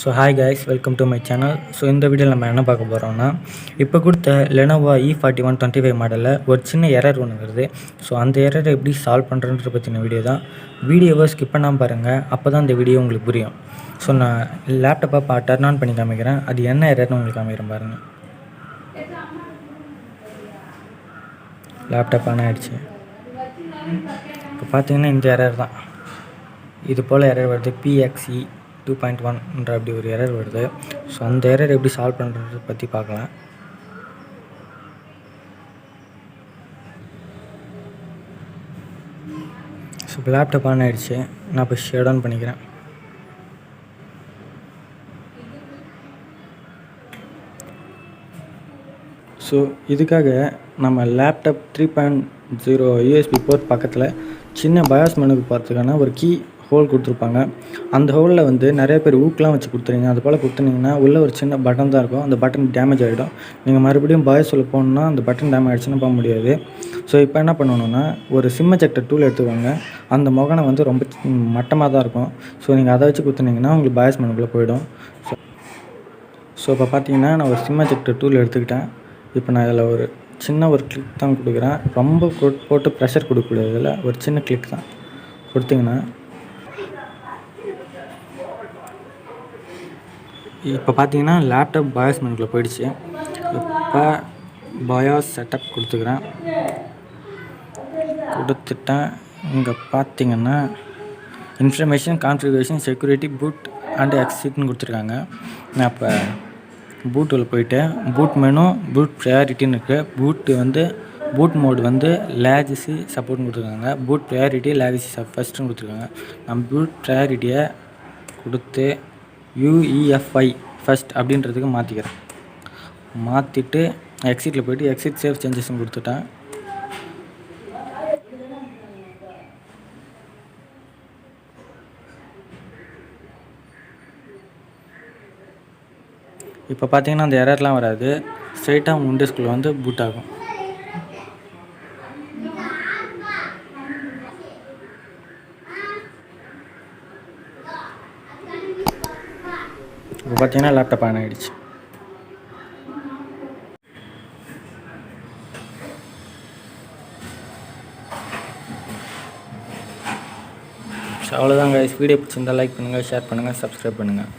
So hi guys welcome to my channel so இந்த வீடியோவில் நம்ம என்ன பார்க்க போகிறோம்னா இப்போ கொடுத்த Lenovo E forty one twenty five மாடலில் ஒரு சின்ன எரர் ஒன்று வருது. ஸோ அந்த எரரை எப்படி சால்வ் பண்ணுறன்ற பற்றின வீடியோ தான். வீடியோவை ஸ்கிப் பண்ணாமல் பாருங்கள் அப்போ தான் இந்த வீடியோ உங்களுக்கு புரியும். ஸோ நான் லேப்டாப்பை பா டர்ன் ஆன் பண்ணி காமிக்கிறேன். அது என்ன எரர்னு உங்களுக்கு காமிக்கிறேன் பாருங்கள் லேப்டாப் ஆன் ஆகிடுச்சு இப்போ பார்த்தீங்கன்னா இந்த எரர் தான். இது போல் எரர் வருது பிஎக்ஸி டூ பாயிண்ட் ஒன்ன்ற அப்படி ஒரு எரர் வருது. ஸோ அந்த எரர் எப்படி சால்வ் பண்ணுறத பற்றி பார்க்கலாம். ஸோ இப்போ லேப்டாப் ஆன் ஆகிடுச்சு நான் இப்போ ஷேட் ஆன் பண்ணிக்கிறேன். ஸோ இதுக்காக நம்ம laptop three point zero USB port பக்கத்தில் சின்ன பயாஸ் மெனுக்கு பார்த்துக்கான ஒரு கீ ஹோல் கொடுத்துருப்பாங்க. அந்த ஹோலில் வந்து நிறைய பேர் ஊக்கெலாம் வச்சு கொடுத்துருங்க அது போல் கொடுத்துனீங்கன்னா உள்ளே ஒரு சின்ன பட்டன் தான் இருக்கும். அந்த பட்டன் டேமேஜ் ஆகிடும் நீங்கள் மறுபடியும் பாய்ஸ் சொல்ல போகணுன்னா அந்த பட்டன் டேமேஜ் ஆகிடுச்சுன்னு போக முடியாது. ஸோ இப்போ என்ன பண்ணணுன்னா ஒரு சிம்ம செக்டர் டூல் எடுத்துக்கோங்க. அந்த முகனை வந்து ரொம்ப மட்டமாக தான் இருக்கும். ஸோ நீங்கள் அதை வச்சு குத்துனீங்கன்னா உங்களுக்கு பாய்ஸ் மெனுக்குள்ளே போயிடும். ஸோ ஸோ இப்போ பார்த்தீங்கன்னா நான் ஒரு சிம்ம செக்டர் டூல் எடுத்துக்கிட்டேன். இப்போ நான் இதில் ஒரு சின்ன ஒரு கிளிக் தான் கொடுக்குறேன். ரொம்ப போட்டு ப்ரெஷர் கொடுக்கக்கூடாது இதில் ஒரு சின்ன கிளிக் தான். கொடுத்தீங்கன்னா இப்போ பார்த்தீங்கன்னா லேப்டாப் பயாஸ் மெனுக்குள்ளே போயிடுச்சு. இப்போ பயாஸ் செட்டப் கொடுத்துக்கிறேன். கொடுத்துட்டேன். இங்கே பார்த்தீங்கன்னா information configuration security boot and எக்ஸிட்னு கொடுத்துருக்காங்க. நான் இப்போ பூட்டில் போயிட்டு பூட் மெனு பூட் ப்ரையாரிட்டின்னு இருக்குது பூட்டு வந்து பூட் மோடு வந்து லேஜஸி சப்போர்ட்னு கொடுத்துருக்காங்க. பூட் ப்ரையாரிட்டி லேஜஸி சப் ஃபஸ்ட்டுன்னு கொடுத்துருக்காங்க. நம்ம பூட் ப்ரையாரிட்டியை கொடுத்து யூஇஎஃப்ஐ ஃபஸ்ட் அப்படின்றதுக்கு மாற்றிக்கிறேன் மாற்றிட்டு எக்ஸிட்டில் போய்ட்டு எக்ஸிட் சேவ் சேஞ்சஸ்ன்னு கொடுத்துட்டேன். இப்போ பார்த்தீங்கன்னா அந்த எரர்லாம் வராது. ஸ்ட்ரைட்டாக ஸ்கூலில் வந்து பூட் ஆகும். இப்போ பார்த்தீங்கன்னா லேப்டாப் ஆன் ஆகிடுச்சு ஸோ அவ்வளோதாங்க வீடியோ பிடிச்சிருந்தால் லைக் பண்ணுங்கள் ஷேர் பண்ணுங்கள் சப்ஸ்கிரைப் பண்ணுங்கள்